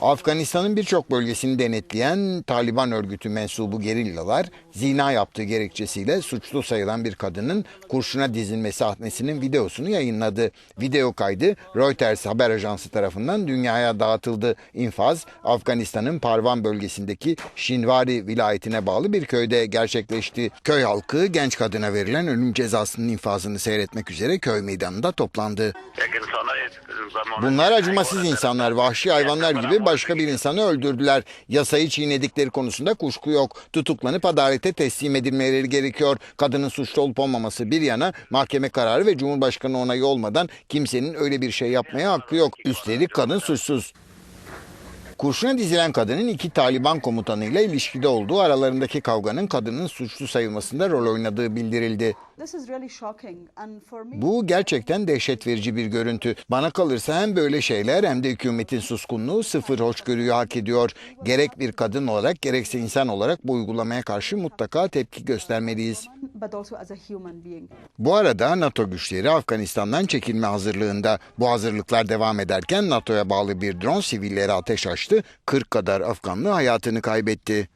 Afganistan'ın birçok bölgesini denetleyen Taliban örgütü mensubu gerillalar zina yaptığı gerekçesiyle suçlu sayılan bir kadının kurşuna dizilmesi sahnesinin videosunu yayınladı. Video kaydı Reuters haber ajansı tarafından dünyaya dağıtıldı. İnfaz Afganistan'ın Parvan bölgesindeki Şinvari vilayetine bağlı bir köyde gerçekleşti. Köy halkı genç kadına verilen ölüm cezasının infazını seyretmek üzere köy meydanında toplandı. Bunlar acımasız insanlar, vahşi hayvanlar gibi başka bir insanı öldürdüler. Yasayı çiğnedikleri konusunda kuşku yok. Tutuklanıp adalete teslim edilmeleri gerekiyor. Kadının suçlu olup olmaması bir yana mahkeme kararı ve Cumhurbaşkanı onayı olmadan kimsenin öyle bir şey yapmaya hakkı yok. Üstelik kadın suçsuz. Kurşuna dizilen kadının iki Taliban komutanıyla ilişkide olduğu aralarındaki kavganın kadının suçlu sayılmasında rol oynadığı bildirildi. Bu gerçekten dehşet verici bir görüntü. Bana kalırsa hem böyle şeyler hem de hükümetin suskunluğu sıfır hoşgörüyü hak ediyor. Gerek bir kadın olarak gerekse insan olarak bu uygulamaya karşı mutlaka tepki göstermeliyiz. Bu arada NATO güçleri Afganistan'dan çekilme hazırlığında. Bu hazırlıklar devam ederken NATO'ya bağlı bir drone sivillere ateş açtı. 40 kadar Afganlı hayatını kaybetti.